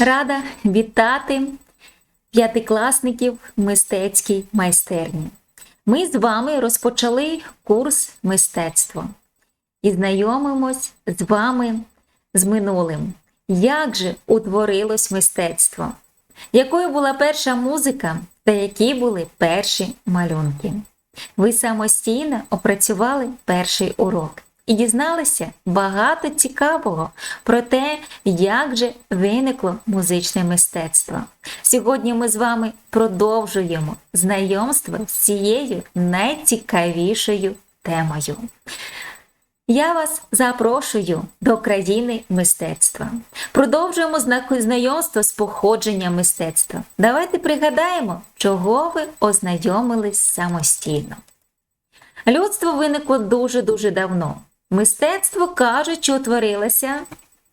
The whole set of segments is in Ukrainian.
Рада вітати п'ятикласників мистецькій майстерні. Ми з вами розпочали курс мистецтва і знайомимось з вами з минулим. Як же утворилось мистецтво? Якою була перша музика та які були перші малюнки? Ви самостійно опрацювали перший урок і дізналися багато цікавого про те, як же виникло музичне мистецтво. Сьогодні ми з вами продовжуємо знайомство з цією найцікавішою темою. Я вас запрошую до країни мистецтва. Продовжуємо зна- знайомство з походженням мистецтва. Давайте пригадаємо, чого ви ознайомились самостійно. Людство виникло дуже-дуже давно. Мистецтво кажуть, що утворилося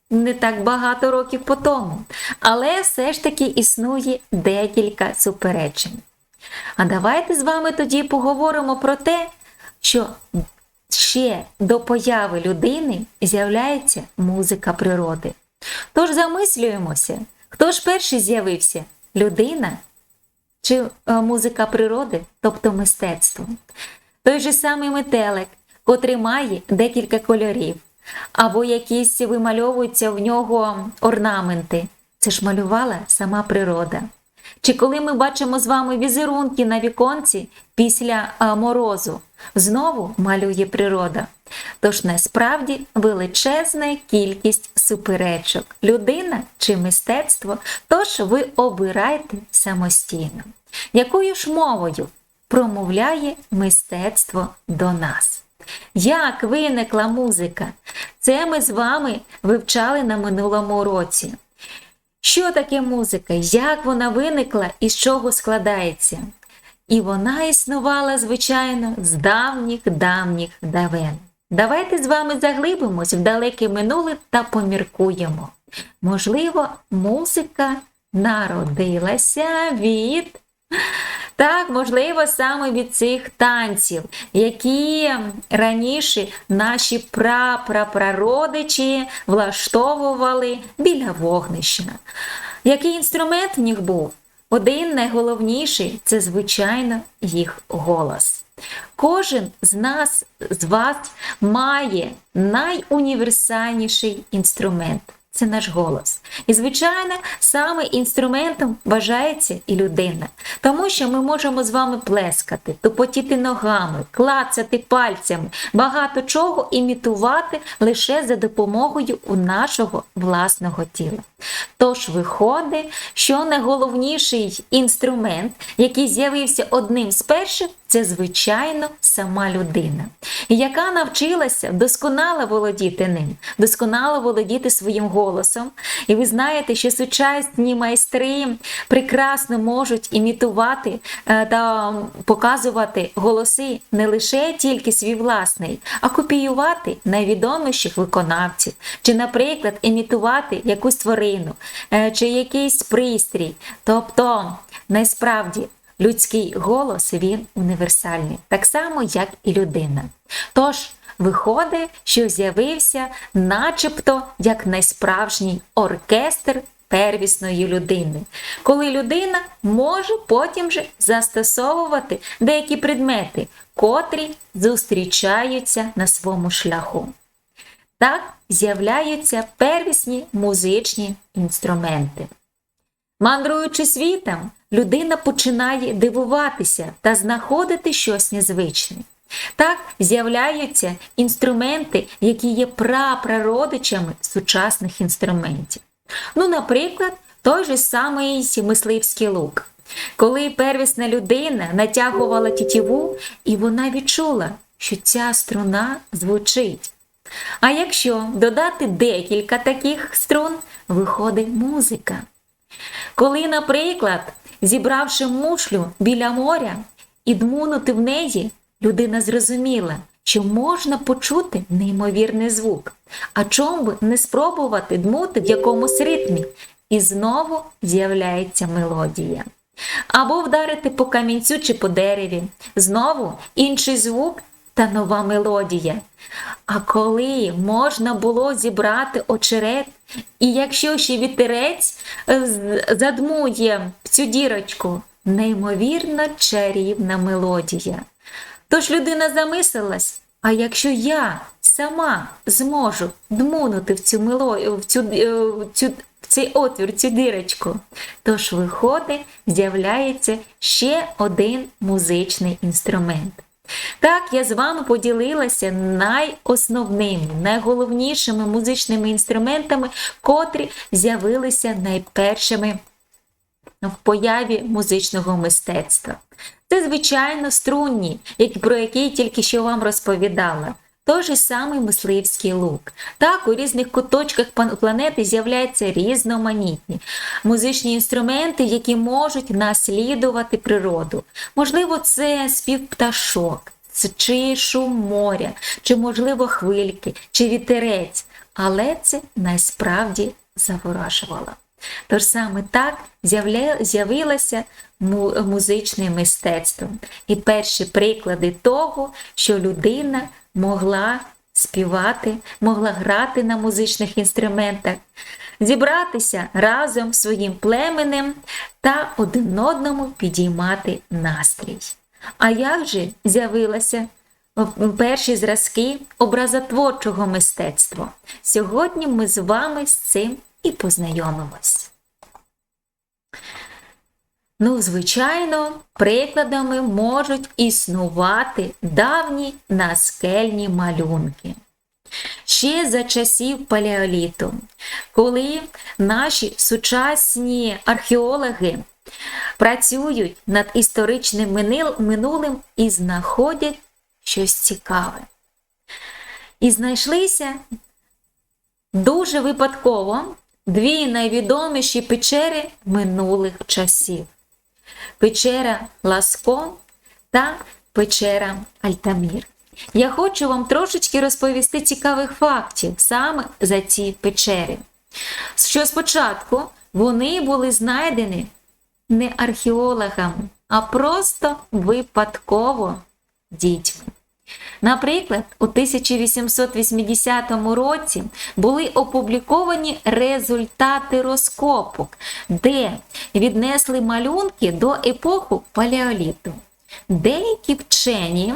не так багато років по тому, але все ж таки існує декілька суперечень. А давайте з вами тоді поговоримо про те, що ще до появи людини з'являється музика природи. Тож замислюємося, хто ж перший з'явився? Людина чи е, музика природи, тобто мистецтво? Той же самий метелик, котрий має декілька кольорів, або якісь вимальовуються в нього орнаменти. Це ж малювала сама природа. Чи коли ми бачимо з вами візерунки на віконці після морозу, знову малює природа. Тож насправді величезна кількість суперечок. Людина чи мистецтво, тож ви обирайте самостійно. Якою ж мовою промовляє мистецтво до нас? Як виникла музика? Це ми з вами вивчали на минулому році. Що таке музика? Як вона виникла і з чого складається? І вона існувала, звичайно, з давніх-давніх давен. Давайте з вами заглибимось в далеке минуле та поміркуємо. Можливо, музика народилася від. Так, можливо, саме від цих танців, які раніше наші прапрапрародичі влаштовували біля вогнища. Який інструмент в них був? Один найголовніший це, звичайно, їх голос. Кожен з нас, з вас, має найуніверсальніший інструмент це наш голос. І, звичайно, саме інструментом вважається і людина, тому що ми можемо з вами плескати, тупотіти ногами, клацати пальцями, багато чого імітувати лише за допомогою нашого власного тіла. Тож виходить, що найголовніший інструмент, який з'явився одним з перших, це, звичайно, сама людина, яка навчилася досконало володіти ним, досконало володіти своїм голосом. І ви знаєте, що сучасні майстри прекрасно можуть імітувати е, та показувати голоси не лише тільки свій власний, а копіювати найвідоміших виконавців, чи, наприклад, імітувати якусь тварину, е, чи якийсь пристрій. Тобто, насправді. Людський голос він універсальний, так само, як і людина. Тож, виходить, що з'явився начебто як найсправжній оркестр первісної людини, коли людина може потім же застосовувати деякі предмети, котрі зустрічаються на своєму шляху. Так з'являються первісні музичні інструменти. Мандруючи світом, людина починає дивуватися та знаходити щось незвичне. Так з'являються інструменти, які є прапрародичами сучасних інструментів. Ну, наприклад, той же самий мисливський лук. Коли первісна людина натягувала тітіву, і вона відчула, що ця струна звучить. А якщо додати декілька таких струн, виходить музика. Коли, наприклад, зібравши мушлю біля моря і дмунути в неї, людина зрозуміла, що можна почути неймовірний звук. А чому би не спробувати дмути в якомусь ритмі? І знову з'являється мелодія. Або вдарити по камінцю чи по дереві. Знову інший звук та нова мелодія. А коли можна було зібрати очерет, і якщо ще вітерець е, задмує цю дірочку, неймовірно чарівна мелодія. Тож людина замислилась, а якщо я сама зможу дмунути в цю мело... в цю, е, в цю цей отвір, цю дірочку, тож виходить, з'являється ще один музичний інструмент. Так, я з вами поділилася найосновними, найголовнішими музичними інструментами, котрі з'явилися найпершими в появі музичного мистецтва. Це, звичайно, струнні, про які тільки що вам розповідала. Той же самий мисливський лук. Так, у різних куточках планети з'являються різноманітні музичні інструменти, які можуть наслідувати природу. Можливо, це спів пташок, чи шум моря, чи, можливо, хвильки, чи вітерець. Але це насправді заворажувало. Тож саме так з'явилося музичне мистецтво. І перші приклади того, що людина могла співати, могла грати на музичних інструментах, зібратися разом своїм племенем та один одному підіймати настрій. А як же з'явилося перші зразки образотворчого мистецтва? Сьогодні ми з вами з цим і познайомимось. Ну, звичайно, прикладами можуть існувати давні наскельні малюнки. Ще за часів палеоліту, коли наші сучасні археологи працюють над історичним минулим і знаходять щось цікаве. І знайшлися дуже випадково дві найвідоміші печери минулих часів: печера Ласко та печера Альтамір. Я хочу вам трошечки розповісти цікавих фактів саме за ці печери. Що спочатку вони були знайдені не археологами, а просто випадково дітьми. Наприклад, у 1880 році були опубліковані результати розкопок, де віднесли малюнки до епоху палеоліту. Деякі вчені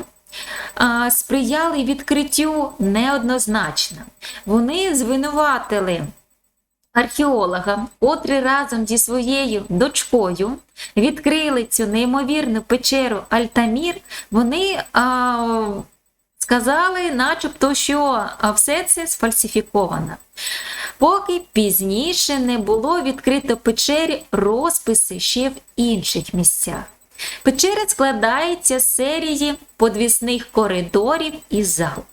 а, сприяли відкриттю неоднозначно. Вони звинуватили археологам, котрі разом зі своєю дочкою відкрили цю неймовірну печеру Альтамір, вони а, сказали, начебто, що все це сфальсифіковано. Поки пізніше не було відкрито печері розписи ще в інших місцях. Печера складається з серії подвісних коридорів і зал.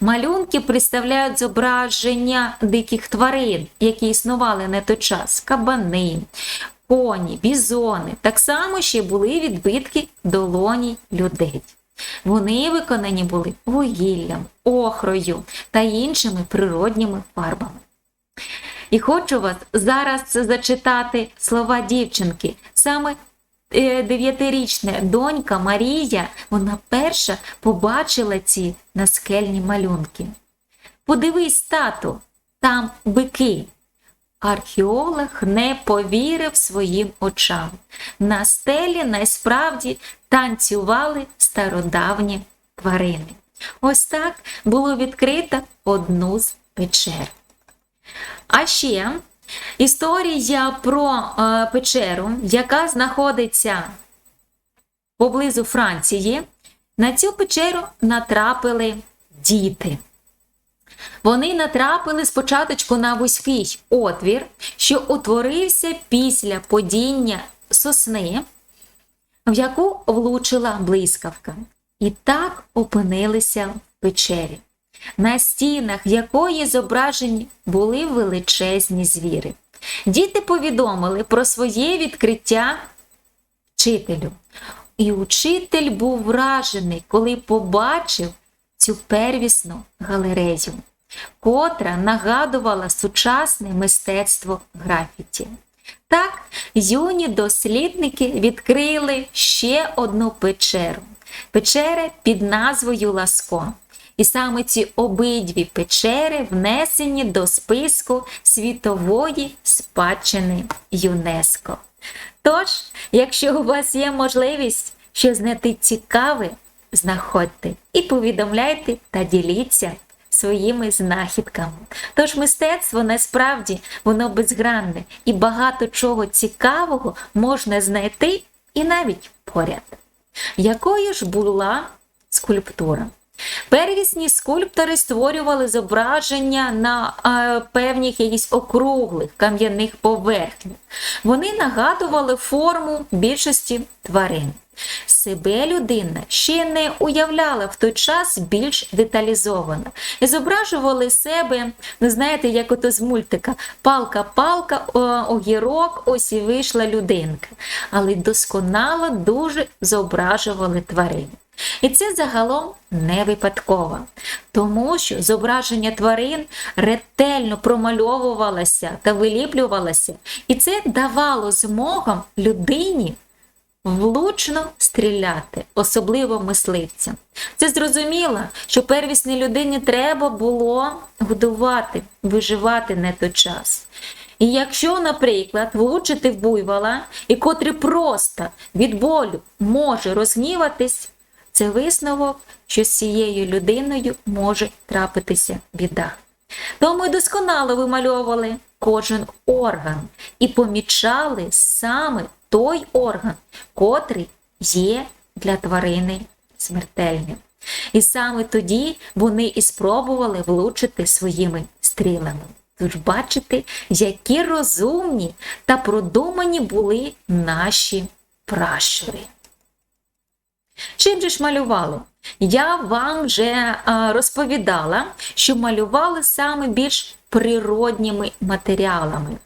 Малюнки представляють зображення диких тварин, які існували на той час: кабани, коні, бізони. Так само ще були відбитки долоні людей. Вони виконані були вугіллям, охрою та іншими природніми фарбами. І хочу вас зараз зачитати слова дівчинки. Саме дев'ятирічна донька Марія, вона перша побачила ці наскельні малюнки. Подивись, тату, там бики. Археолог не повірив своїм очам. На стелі насправді танцювали стародавні тварини. Ось так було відкрито одну з печер. А ще історія про е, печеру, яка знаходиться поблизу Франції. На цю печеру натрапили діти. Вони натрапили спочатку на вузький отвір, що утворився після падіння сосни, в яку влучила блискавка. І так опинилися в печері, на стінах якої зображені були величезні звіри. Діти повідомили про своє відкриття вчителю. І учитель був вражений, коли побачив цю первісну галерею, котра нагадувала сучасне мистецтво графіті. Так, юні дослідники відкрили ще одну печеру. печери під назвою Ласко. І саме ці обидві печери внесені до списку світової спадщини ЮНЕСКО. Тож, якщо у вас є можливість щось знайти цікаве, знаходьте і повідомляйте та діліться своїми знахідками. Тож мистецтво насправді воно безгранне і багато чого цікавого можна знайти і навіть поряд. Якою ж була скульптура? Первісні скульптори створювали зображення на е, певних якісь округлих кам'яних поверхнях. Вони нагадували форму більшості тварин. Себе людина ще не уявляла в той час більш деталізовано. І зображували себе, ну знаєте, як ото з мультика палка-палка, огірок, ось і вийшла людинка. Але досконало дуже зображували тварин. І це загалом не випадково, тому що зображення тварин ретельно промальовувалося та виліплювалося, і це давало змогам людині влучно стріляти, особливо мисливцям. Це зрозуміло, що первісній людині треба було годувати, виживати не той час. І якщо, наприклад, влучити в буйвола, і котрий просто від болю може розгніватись, це висновок, що з цією людиною може трапитися біда. Тому й досконало вимальовували кожен орган і помічали саме той орган, котрий є для тварини смертельним. І саме тоді вони і спробували влучити своїми стрілами. Тож бачите, які розумні та продумані були наші пращури. Чим же ж малювало? Я вам вже розповідала, що малювали саме більш природніми матеріалами.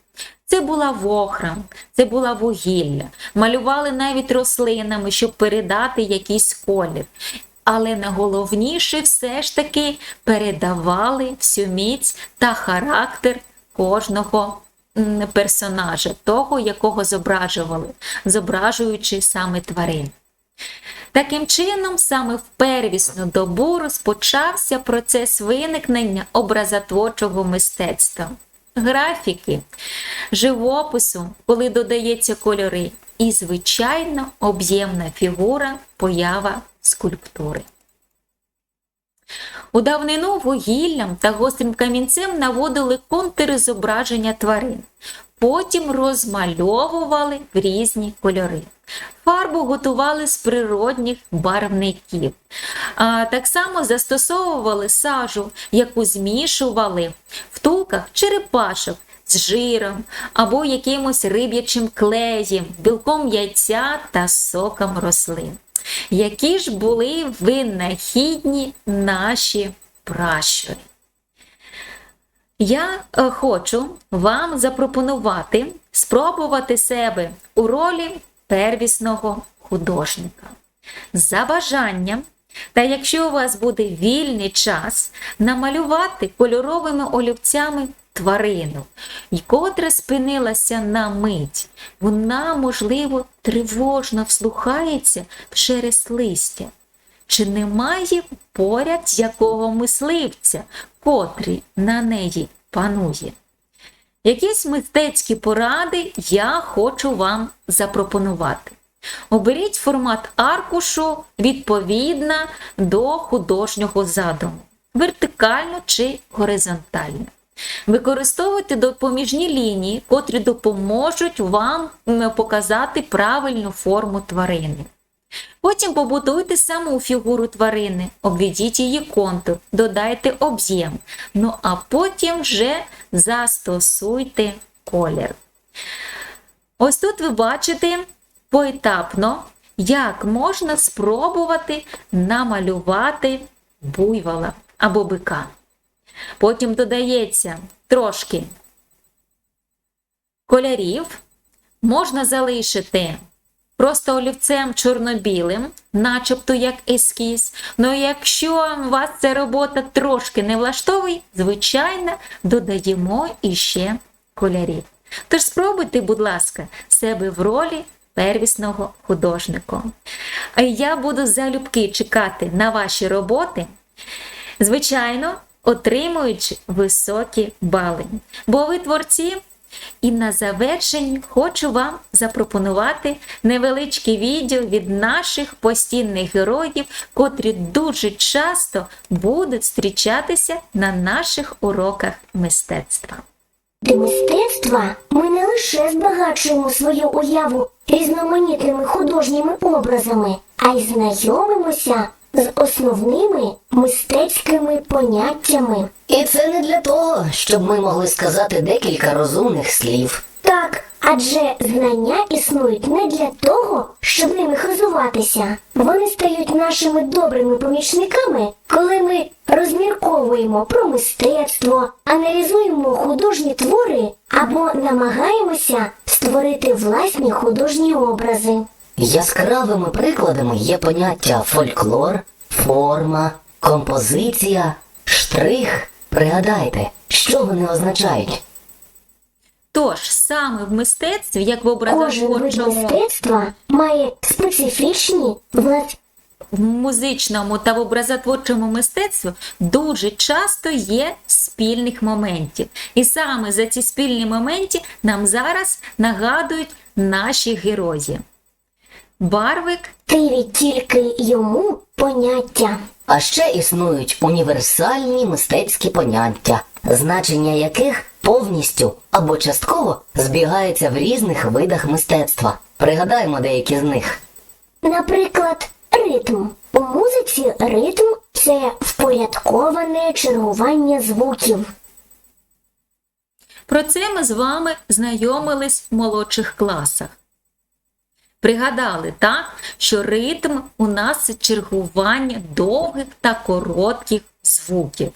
Це була вохра, це була вугілля, малювали навіть рослинами, щоб передати якийсь колір. Але найголовніше все ж таки передавали всю міць та характер кожного персонажа, того, якого зображували, зображуючи саме тварин. Таким чином, саме в первісну добу розпочався процес виникнення образотворчого мистецтва, графіки, живопису, коли додається кольори, і, звичайно, об'ємна фігура, поява скульптури. У давнину вугіллям та гострим камінцем наводили контури зображення тварин, потім розмальовували в різні кольори. Фарбу готували з природних барвників. А, Так само застосовували сажу, яку змішували в тулках черепашок з жиром або якимось риб'ячим клеєм, білком яйця та соком рослин. Які ж були винахідні наші пращури? Я е, хочу вам запропонувати спробувати себе у ролі первісного художника. За бажанням, та якщо у вас буде вільний час, намалювати кольоровими олівцями тварину, і котра спинилася на мить, вона, можливо, тривожно вслухається через листя. Чи немає поряд якого мисливця, котрий на неї панує? Якісь мистецькі поради я хочу вам запропонувати. Оберіть формат аркушу відповідно до художнього задуму, вертикально чи горизонтально. Використовуйте допоміжні лінії, котрі допоможуть вам показати правильну форму тварини. Потім побудуйте саму фігуру тварини, обведіть її контур, додайте об'єм. Ну а потім вже застосуйте колір. Ось тут ви бачите поетапно, як можна спробувати намалювати буйвола або бика. Потім додається трошки кольорів, можна залишити просто олівцем чорно-білим, начебто як ескіз. Ну якщо вас ця робота трошки не влаштовує, звичайно, додаємо іще кольорів. Тож спробуйте, будь ласка, себе в ролі первісного художника. Я буду залюбки чекати на ваші роботи, звичайно, отримуючи високі бали. Бо ви творці. І на завершенні хочу вам запропонувати невеличке відео від наших постійних героїв, котрі дуже часто будуть зустрічатися на наших уроках мистецтва. До мистецтва ми не лише збагачуємо свою уяву різноманітними художніми образами, а й знайомимося з основними мистецькими поняттями. І це не для того, щоб ми могли сказати декілька розумних слів. Так, адже знання існують не для того, щоб ними хизуватися. Вони стають нашими добрими помічниками, коли ми розмірковуємо про мистецтво, аналізуємо художні твори або намагаємося створити власні художні образи. Яскравими прикладами є поняття фольклор, форма, композиція, штрих. Пригадайте, що вони означають. Тож саме в мистецтві, як в Кожен вид образотворчому, мистецтва має специфічні власні в музичному та в образотворчому мистецтві дуже часто є спільних моментів. І саме за ці спільні моменти нам зараз нагадують наші герої. Барвик тиві тільки йому поняття. А ще існують універсальні мистецькі поняття, значення яких повністю або частково збігаються в різних видах мистецтва. Пригадаємо деякі з них. Наприклад, ритм. У музиці ритм це впорядковане чергування звуків. Про це ми з вами знайомились в молодших класах. Пригадали, так, що ритм у нас чергування довгих та коротких звуків.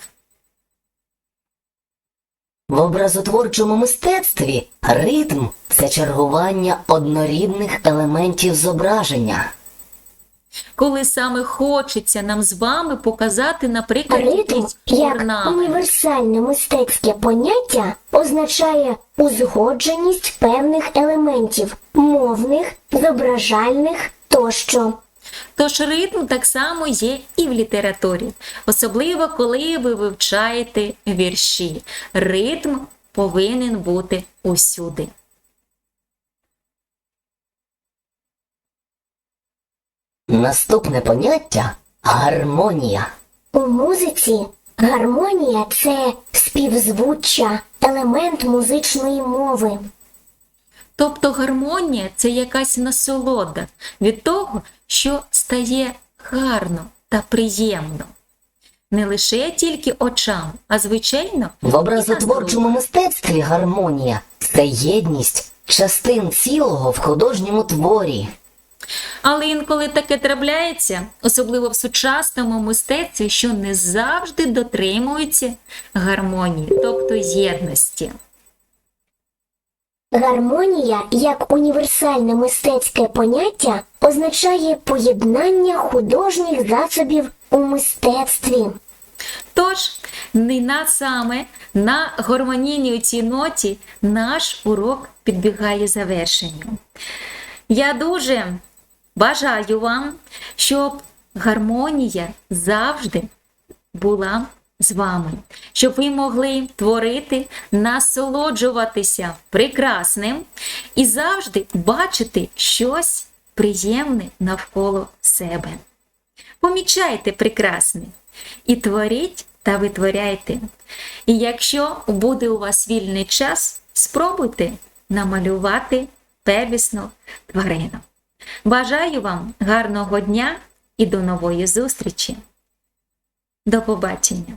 В образотворчому мистецтві ритм це чергування однорідних елементів зображення. Коли саме хочеться нам з вами показати, наприклад, Ритм як універсальне мистецьке поняття означає узгодженість певних елементів мовних, зображальних тощо. Тож ритм так само є і в літературі, особливо коли ви вивчаєте вірші. Ритм повинен бути усюди. Наступне поняття гармонія. У музиці гармонія це співзвуччя, елемент музичної мови. Тобто гармонія це якась насолода від того, що стає гарно та приємно. Не лише тільки очам, а звичайно, В образотворчому мистецтві гармонія це єдність частин цілого в художньому творі. Але інколи таке трапляється, особливо в сучасному мистецтві, що не завжди дотримуються гармонії, тобто єдності. Гармонія як універсальне мистецьке поняття означає поєднання художніх засобів у мистецтві. Тож, не на саме на гармонійній цій ноті наш урок підбігає завершенню. Я дуже бажаю вам, щоб гармонія завжди була з вами, щоб ви могли творити, насолоджуватися прекрасним і завжди бачити щось приємне навколо себе. Помічайте прекрасне і творіть та витворяйте. І якщо буде у вас вільний час, спробуйте намалювати первісну тварину. Бажаю вам гарного дня і до нової зустрічі. До побачення!